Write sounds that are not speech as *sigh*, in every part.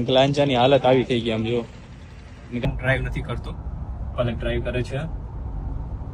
લાંચાની હાલત આવી થઈ ગઈ આમ જો. ડ્રાઈવ નથી કરતો. પલક ડ્રાઈવ કરે છે?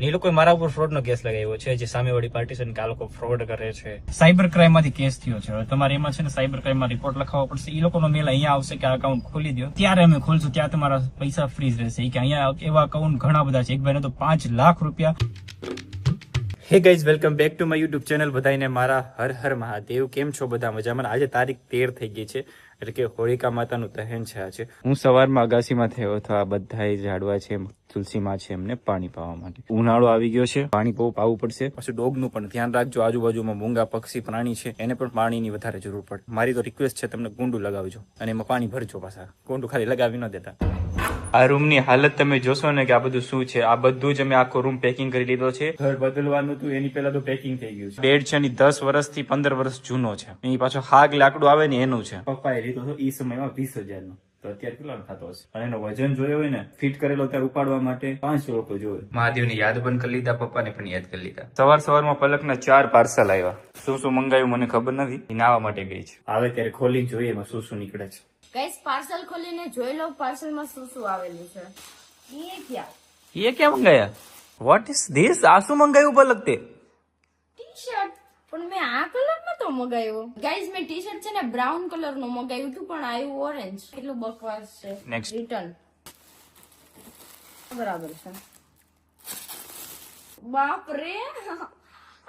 એ લોકોએ મારા ઉપર ફ્રોડ નો કેસ લગાવ્યો છે જે સામેવાળી પાર્ટી છે કે આ લોકો ફ્રોડ કરે છે. સાયબર ક્રાઇમમાંથી કેસ થયો છે. તમારે એમાં છે ને સાયબર ક્રાઇમમાં રિપોર્ટ લખાવવો પડશે. એ લોકોનો મેલ અહીંયા આવશે કે આ અકાઉન્ટ ખોલી દો ત્યારે અમે ખોલશું ત્યાં તમારા પૈસા ફ્રીઝ રહેશે. કે અહીંયા એવા અકાઉન્ટ ઘણા બધા છે. એક ભાઈને તો પાંચ લાખ રૂપિયા. Hey guys welcome back to my YouTube channel બધાને મારા હર હર મહાદેવ. કેમ છો બધા? મજામાં? આજે તારીખ તેર થઈ ગઈ છે. એટલે કે હોળિકા માતાનું દહેન છે આજે. હું સવારમાં અગાસીમાં થયો હતો આ બધા ઝાડવા છે તુલસીમાં છે એમને પાણી પાવા માટે. ઉનાળો આવી ગયો છે પાણી બહુ પાવું પડશે. પછી ડોગનું પણ ધ્યાન રાખજો આજુબાજુમાં મૂંગા પક્ષી પ્રાણી છે એને પણ પાણીની વધારે જરૂર પડે. મારી તો રિક્વેસ્ટ છે તમને કુંડું લગાવજો અને એમાં પાણી ભરજો પાછા. કુંડું ખાલી લગાવી ન દેતા. આ રૂમની હાલત તમે જોશો ને કે આ બધું શું છે? આ બધું જ અમે આખો રૂમ પેકિંગ કરી લીધો છે. ઘર બદલવાનું હતું એની પહેલા તો પેકિંગ થઈ ગયું છે. બેડ છે એની દસ વર્ષથી પંદર વર્ષ જૂનો છે. એની પાછો હાગ લાકડું આવે ને એનું છે. પપ્પાએ લીધો હતો એ સમયમાં વીસ હજાર નો તો અત્યારે કેટલો થતો હશે? અને એનો વજન જોયો હોય ને ફિટ કરેલો ત્યારે ઉપાડવા માટે પાંચસો લોકો જોયો મહાદેવની યાદ પણ કરી લીધા પપ્પાને પણ યાદ કરી લીધા. સવાર સવારમાં પલકના ચાર પાર્સલ આવ્યા શું શું મંગાવ્યું મને ખબર નથી. એ નાવા માટે ગઈ છે. આવે ત્યારે ખોલી જોઈએ એમાં શું શું નીકળે છે. ગઈસ પાર્સલ ખોલીને જોઈ લો પાર્સલમાં શું શું આવેલું છે. ये क्या ये क्या मंगाया વોટ ઇઝ ધીસ આ શું મંગાયું પલક તે ટી શર્ટ પણ મેં આ કલર નતો મગાવ્યો. ગાઈઝ મેં ટી શર્ટ છે ને બ્રાઉન કલરનું મગાવ્યું હતું પણ આવ્યું ઓરેન્જ કેટલું બકવાસ છે. Next. રિટર્ન બરાબર છે. બાપ રે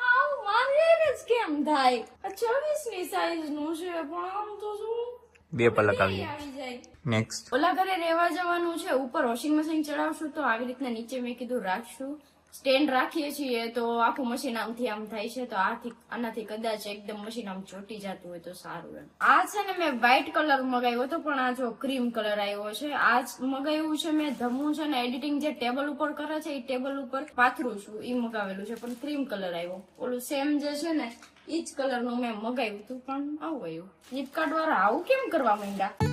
આવું મારે કેમ થાય? આ છવ્વીસની સાઈઝનું છે પણ આમ તો શું? બે પલક આવી જાય. નેક્સ્ટ ઓલા ઘરે રહેવા જવાનું છે ઉપર વોશિંગ મશીન ચડાવશું તો આવી રીતના નીચે મેં કીધું રાખશું. સ્ટેન્ડ રાખીએ છીએ તો આખું મશીન આમથી આમ થાય છે તો આથી આનાથી કદાચ એકદમ મશીન આમ ચોટી જતું હોય તો સારું એમ. આ છે ને મેં વ્હાઈટ કલર મગાવ્યો હતો, પણ આ જો ક્રીમ કલર આવ્યો છે. આ મગાવ્યું છે મેં. ધમું છે ને એડિટિંગ જે ટેબલ ઉપર કરે છે, એ ટેબલ ઉપર પાથરું છું એ મગાવેલું છે, પણ ક્રીમ કલર આવ્યો. ઓલું સેમ જે છે ને એ જ કલરનું મેં મગાવ્યું હતું, પણ આવું આવ્યું. ફ્લિપકાર્ટ વાળા આવું કેમ કરવા માંડ્યા?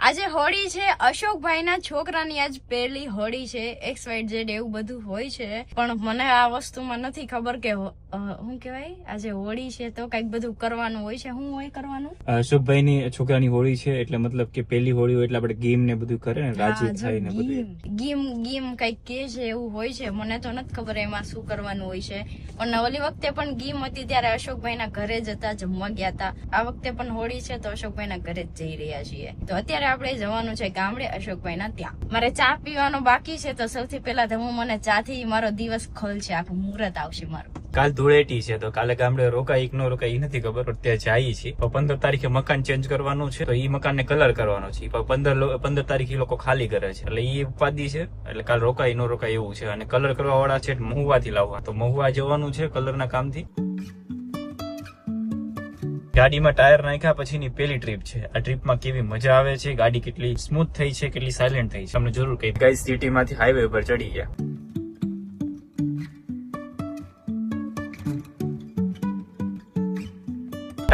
આજે હોળી છે, અશોકભાઈના છોકરાની આજ પહેલી હોળી છે એક્સ વાઇટ જેડ એવું બધું હોય છે. પણ મને આ વસ્તુમાં નથી ખબર કે શું કહેવાય આજે હોળી છે તો કંઈક બધું કરવાનું હોય છે. શું હોય કરવાનું? શુભભાઈ ની છોકરાની હોળી છે એટલે મતલબ કે પેલી હોળી હોય એટલે આપણે ગેમ ને બધું કરે ને રાજી થાય ને બધું ગેમ ગીમ કંઈક કે છે એવું હોય છે. મને તો નથી ખબર એમાં શું કરવાનું હોય છે. પણ ઓલી વખતે પણ ગેમ હતી ત્યારે અશોકભાઈ ના ઘરે જ હતા જમવા ગયા હતા. આ વખતે પણ હોળી છે તો અશોકભાઈ ના ઘરે જ જઈ રહ્યા છીએ. તો અત્યારે આપણે જવાનું છે ગામડે અશોકભાઈ ના ત્યાં. મારે ચા પીવાનો બાકી છે તો સૌથી પહેલા તો હું મને ચા થી મારો દિવસ ખોલ છે આખું મુહૂર્ત આવશે મારું. કાલ ધૂળેટી છે, તો કાલે ગામડે રોકાય ન રોકાય એ નથી ખબર, પણ ત્યાં જાય છે. પંદર તારીખે મકાન ચેન્જ કરવાનું છે, તો એ મકાનને કલર કરવાનો છે. પંદર પંદર તારીખે લોકો ખાલી કરે છે. એટલે એ ઉપાધિ છે, એટલે કાલ રોકાય ન રોકાય એવું છે. અને કલર કરવા વાળા છે મહુવાથી લાવવા. તો મહુવા જવાનું છે કલરના કામથી. ગાડીમાં ટાયર નાખ્યા પછીની પેલી ટ્રીપ છે. આ ટ્રીપમાં કેવી મજા આવે છે, ગાડી કેટલી સ્મૂથ થઈ છે, કેટલી સાયલેન્ટ થઈ છે. તમને જરૂર કહી ગાઈસ સિટીમાંથી હાઈવે ઉપર ચડી ગયા.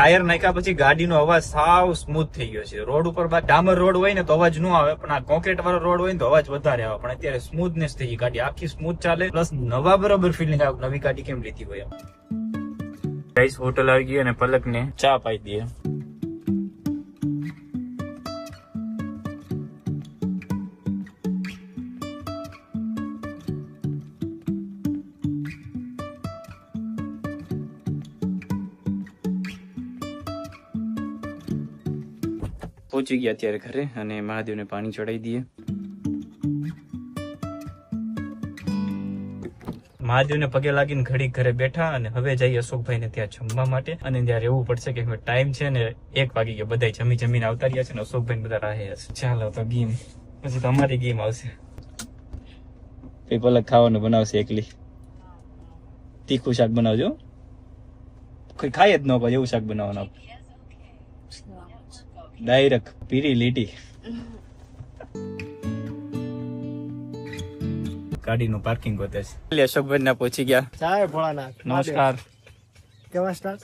ટાયર નાખ્યા પછી ગાડીનો અવાજ સાવ સ્મૂથ થઈ ગયો છે. રોડ ઉપર ડામર રોડ હોય ને તો અવાજ ન આવે, પણ આ કોન્ક્રીટ વાળો રોડ હોય ને તો અવાજ વધારે આવે. પણ અત્યારે સ્મૂથનેસ થઈ ગઈ. ગાડી આખી સ્મૂથ ચાલે પ્લસ નવા બરોબર ફિલિંગ આવે નવી ગાડી કેમ લીધી હોય હોટલ આવી ગઈ અને પલક ને ચા પાઈ દઈએ. પહોંચી ગયા અત્યારે ઘરે અને મહાદેવને પાણી ચડાવી દઈએ. મહાદેવને પગે લાગીને ઘડી ઘરે બેઠા અને હવે જઈએ અશોકભાઈને ત્યાં જમવા માટે. અને ત્યાં રહેવું પડશે કે હવે ટાઈમ છે ને એક વાગી ગયો. બધા જમી જમીને આવતા રહ્યા છે ને અશોકભાઈ બધા રાહે હશે. ચાલો તો ગેમ. પછી તો અમારી ગેમ આવશે. કઈ પલક ખાવાનું બનાવશે એકલી. તીખું શાક બનાવજો. કોઈ ખાય જ ન પાછું એવું શાક બનાવવાનું ડાયરેક્ટ પીરી લીટી ગાડીનું પાર્કિંગ ગોતે છે. અશોકભાઈ ના પહોંચી ગયા. ચાય ભોળાનાથ. નમસ્કાર.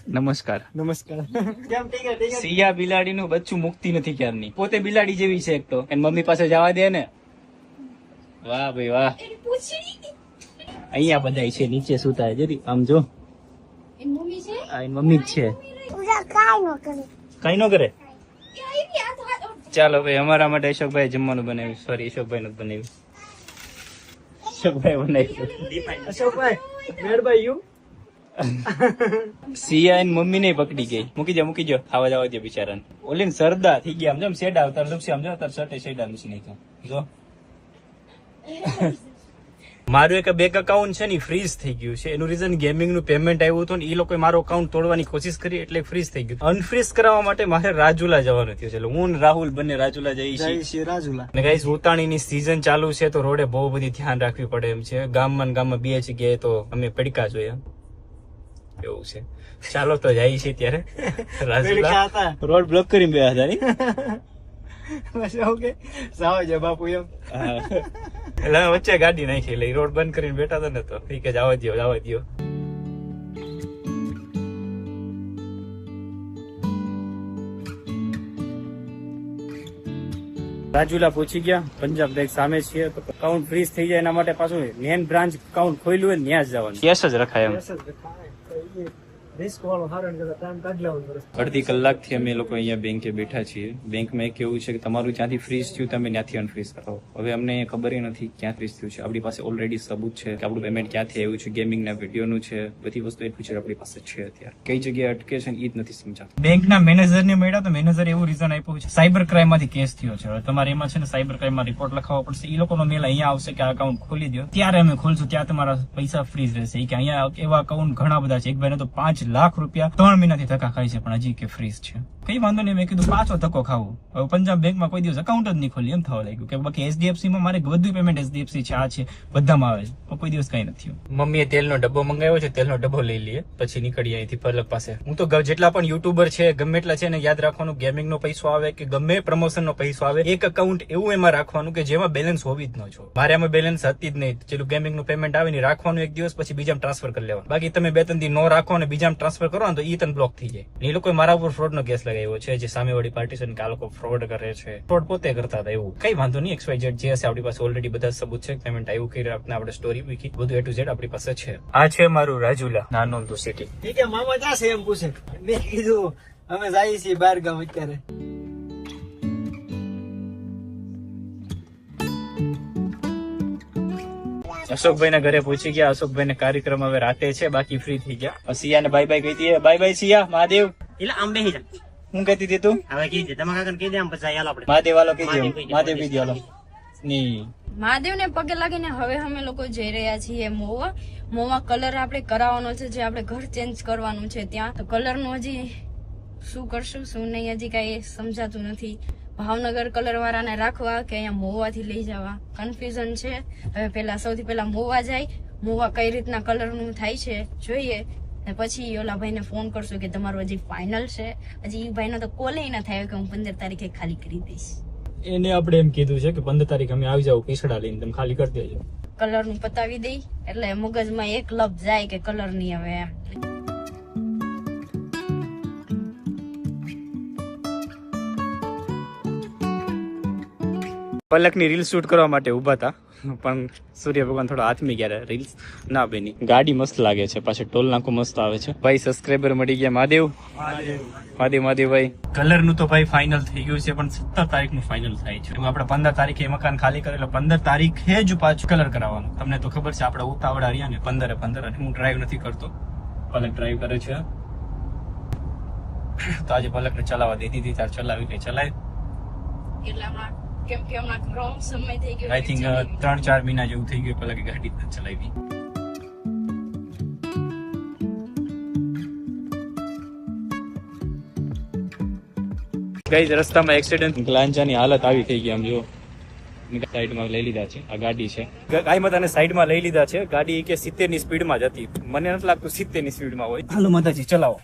નમસ્કાર. નમસ્કાર. કેમ ઠીક છે ઠીક સિયા બિલાડી નું બચ્ચું મુક્તિ નથી ક્યારની. પોતે બિલાડી જેવી છે એક તો. એની મમ્મી પાસે જવા દે ને. વાહ ભાઈ વાહ. અહીંયા બધા છે નીચે સુતા જરી. આમ જો. એની મમ્મી છે? આ એની મમ્મી જ છે. કઈ ન કરે. કઈ નો હાથ- ચાલો ભાઈ અમારા માટે અશોકભાઈ જમવાનું બનાવ્યું. સોરી અશોકભાઈ નું બનાવ્યું. અશોકભાઈ બનાવ્યું. અશોકભાઈ બાય યુ સિયા એની મમ્મી ને પકડી ગઈ. મૂકી દો મૂકી જો ખાવા જવા દો બિચારાને ને સરદા થઈ ગયા. આમ જો શેડા આવતા લુપસી આમ જો તાર શર્ટે શેડા મૂકી નહીં જો. મારું એક બેંક અકાઉન્ટ છે ને ફ્રીઝ થઈ ગયું છે. એનું રીઝન ગેમિંગનું પેમેન્ટ આવ્યું હતું ને એ લોકોએ મારો અકાઉન્ટ તોડવાની કોશિશ કરી એટલે ફ્રીઝ થઈ ગયું. અનફ્રીઝ કરાવવા માટે મારે રાજુલા જવાનું થયું છે. એટલે હું રાહુલ બંને રાજુલા જઈએ છીએ. રાજુલા. ને ગાઈસ ઉતાણીની સીઝન ચાલુ છે તો રોડે બહુ બધી ધ્યાન રાખવી પડે એમ છે. ગામમાં ગામમાં બે જગ્યાએ તો અમે પડકા જોઈએ એવું છે. ચાલો તો જાય છે ત્યારે. *laughs* રાજુલા. રોડ બ્લોક કરીને બે હતા *laughs* બસ ઓકે. સાવ જવાબ બાપુ એમ. એટલે વચ્ચે ગાડી નાખી એટલે રોડ બંધ કરીને બેઠા હતા ને તો. ઠીક છે જવા દો જવા દો રાજુલા પહોંચી ગયા. પંજાબ બેંક સામે છીએ. તો અકાઉન્ટ ફ્રીઝ થઈ જાય એના માટે પાછું મેન બ્રાન્ચ અકાઉન્ટ ખોલ્યું હોય ને ત્યાં જ જવાનું. કેસ જ રખાય એમ. રિસ્ક વાળો સારો કરતા ટાઈમ કાઢી લેવાનું અડધી કલાકથી અમે લોકો અહીંયા બેંકે બેઠા છીએ. બેંકમાં એક એવું છે કે તમારું જ્યાંથી ફ્રીઝ થયું તમે ત્યાંથી અનફ્રીઝ કરો. હવે અમને ખબર નથી ક્યાં ફ્રીઝ થયું છે. આપણી પાસે ઓલરેડી સબૂત છે કે આપણું પેમેન્ટ ક્યાંથી આવ્યું છે ગેમિંગના વિડીયોનું છે બધી વસ્તુ એટલું ફીચર આપણી પાસે છે અત્યારે. કઈ જગ્યાએ અટકે છે ને એ જ નથી સમજાતું. બેંકના મેનેજરને મળ્યા તો મેનેજર એવું રીઝન આપ્યું છે. સાયબર ક્રાઇમમાંથી કેસ થયો છે. તમારે એમાં છે ને સાયબર ક્રાઇમમાં રિપોર્ટ લખાવવો પડશે. એ લોકોનો મેલ અહીંયા આવશે કે આ અકાઉન્ટ ખોલી દો ત્યારે અમે ખોલશું. ત્યાં તમારા પૈસા ફ્રીઝ રહેશે. કે અહીંયા એવા અકાઉન્ટ ઘણા બધા છે. એક ભાઈને તો પાંચ લાખ રૂપિયા ત્રણ મહિનાથી ધક્કા ખાય છે, પણ હજી કે ફ્રીઝ છે. કઈ વાંધો નહીં, મેં કીધું, પાછો ધક્કો ખાવું. હવે પંજાબ બેંકમાં કોઈ દિવસ અકાઉન્ટ જ નહીં ખોલી એમ થવા લાગ્યું કે બાકી એચડીએફસીમાં મારે બધું પેમેન્ટ એચડીએફસી છે, આ છે, બધામાં આવે છે. કોઈ દિવસ કઈ નથી મમ્મીએ તેલનો ડબ્બો મંગાવ્યો છે, તેલનો ડબ્બો લઈ લઈએ. પછી નીકળીએ અહીંથી પલક પાસે. હું તો જેટલા પણ યુટ્યુબર છે, ગમે એટલા છે ને, યાદ રાખવાનું ગેમિંગ નો પૈસો આવે કે ગમે પ્રમોશન નો પૈસો આવે, એક અકાઉન્ટ એવું એમાં રાખવાનું કે જેમાં બેલેન્સ હોવી જ ન છો મારે આમાં બેલેન્સ હતી જ નહીં. જેટલું ગેમિંગનું પેમેન્ટ આવે ને રાખવાનું એક દિવસ, પછી બીજામાં ટ્રાન્સફર કરી લેવાનું. બાકી તમે બે ત્રણ દી નો રાખો અને બીજામાં ટ્રાન્સફર કરો ને તો ઈ તને બ્લોક થઈ જાય. એ લોકોએ મારા ઉપર ફ્રોડ નો કેસ લગાવ્યો છે જે સામેવાળી પાર્ટી છે કે આ લોકો ફ્રોડ કરે છે. ફ્રોડ પોતે કરતા હતા એવું. કઈ વાંધો નહીં એક્સવાય વાય ઝેડ જે હશે આપણી પાસે ઓલરેડી બધા સબૂત છે. પેમેન્ટ આવ્યું કરી આપણે આપણે સ્ટોરી મૂકી. બધું એ ટુ ઝેડ આપણી પાસે છે. આ છે મારું રાજુલા નાનો તો સિટી ઠીક છે મામા ક્યાં છે એમ પૂછે? મેં કીધું અમે જઈએ છીએ બહાર ગામ અત્યારે. અશોકભાઈ ના ઘરે પહોંચી ગયા. અશોકભાઈ ને કાર્યક્રમ હવે રાતે છે બાકી ફ્રી થઈ ગયા. સિયા ને બાય બાય કહી બાય બાય સિયા. મહાદેવ. એટલે આમ બેસી જા. હું કહેતી હતી તું? હવે કીધે તમે કાકા કહી દે આમ પછી હાલો આપણે. મહાદેવ વાલો કહી મહાદેવ દો કહી દે, મહાદેવ કહી દો હાલો. ની. મહાદેવને પગે લાગીને હવે અમે લોકો જઈ રહ્યા છીએ મોવા. મોવા કલર આપણે કરાવવાનો છે જે આપણે ઘર ચેન્જ કરવાનું છે ત્યાં. તો કલરનું હજી શું કરશું શું નહીં હજી કઈ સમજાતું નથી. ભાવનગર કલર વાળાને રાખવા કે અહીંયા મોવાથી લઈ જવા. કન્ફ્યુઝન છે. હવે પેલા સૌથી પહેલા મોવા જાય. મોવા કઈ રીતના કલરનું થાય છે જોઈએ. ને પછી ઓલા ભાઈને ફોન કરશું કે તમારું હજી ફાઇનલ છે. હજી એ ભાઈનો તો કોલે ના થાય કે હું પંદર તારીખે ખાલી કરી દઈશ. એને આપણે એમ કીધું છે કે પંદર તારીખ અમે આવી જાવ પીસડા લઈને તમે ખાલી કરી દેજો. કલરનું પતાવી દઈ. એટલે મગજમાં એક લપ જાય કે કલરની હવે એમ. પલકની રીલ શૂટ કરવા માટે ઊભા હતા. પણ સૂર્ય ભગવાન થોડો હાથમી ગયા રીલ્સ ના બની. ગાડી મસ્ત લાગે છે પાછળ ટોલ નાકો મસ્ત આવે છે. ભાઈ સબસ્ક્રાઇબર મળી ગયા મહાદેવ. મહાદેવ. મહાદેવ ભાઈ. કલરનું તો ભાઈ ફાઇનલ થઈ ગયું છે પણ સત્તર તારીખનું ફાઇનલ થાય છે. આપણે પંદર તારીખે મકાન ખાલી કરે એટલે પંદર તારીખે જ પાછું કલર કરાવવાનું. તમને તો ખબર છે આપણે ઉતાવળા રહ્યા ને પંદરે પંદર અને હું ડ્રાઈવ નથી કરતો. પલક ડ્રાઈવ કરે છે. તો આજે પલકને ચલાવવા દીધી હતી ત્યારે ચલાવી કે ચલાય? એટલે હમણાં કેમ કે હમણાં ઘણો સમય થઈ ગયો આઈ થિંક ત્રણ ચાર મહિના જેવું થઈ ગયું પેલા કે ગાડી જ ચલાવી. ગઈ રસ્તામાં એક્સિડન્ટ લાંચાની હાલત આવી થઈ ગઈ આમ જો. સાઈડમાં લઈ લીધા છે. આ ગાડી છે. ગાય માતાને સાઈડમાં લઈ લીધા છે. ગાડી કે સિત્તેરની સ્પીડમાં જ હતી. મને નથી લાગતું સિત્તેરની સ્પીડમાં હોય. હાલો માતાજી ચલાવો.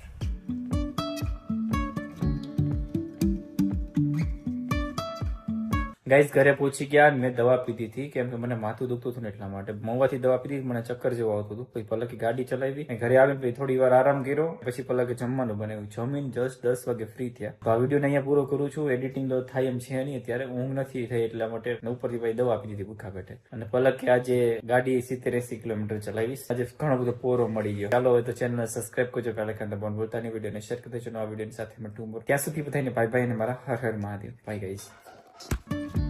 ગાઈઝ ઘરે પહોંચી ગયા મેં દવા પીધી હતી. કેમ કે મને માથું દુખતું હતું ને એટલા માટે. મોવાથી દવા પીધી મને ચક્કર જેવું આવતું હતું. પછી પલકે ગાડી ચલાવી ઘરે આવીને પછી થોડી વાર આરામ કર્યો. પછી પલકે જમવાનું બનાવ્યું. જમીન જસ્ટ દસ વાગે ફ્રી થયા. તો આ વીડિયો અહીંયા પૂરો કરું છું. એડિટિંગ તો થાય એમ છે નહીં. અત્યારે ઊંઘ નથી થઈ એટલા માટે ઉપરથી પછી દવા આપી હતી ભૂખા પેટે. અને પલકે આજે ગાડી સિત્તેર એસી કિલોમીટર ચલાવીશ. આજે ઘણો બધો પોરો મળી ગયો. ચાલો હવે તો ચેનલ સબસ્ક્રાઈબ કરજો પહેલા ખાતે બોન બોલતાની વિડીયોને શેર કરી દેજો. નવા વિડીયોની સાથે મળતું ત્યાં સુધી બધાને ભાઈ ભાઈ અને મારા હર હર મહાદેવ. ભાઈ ગઈશ Thank you.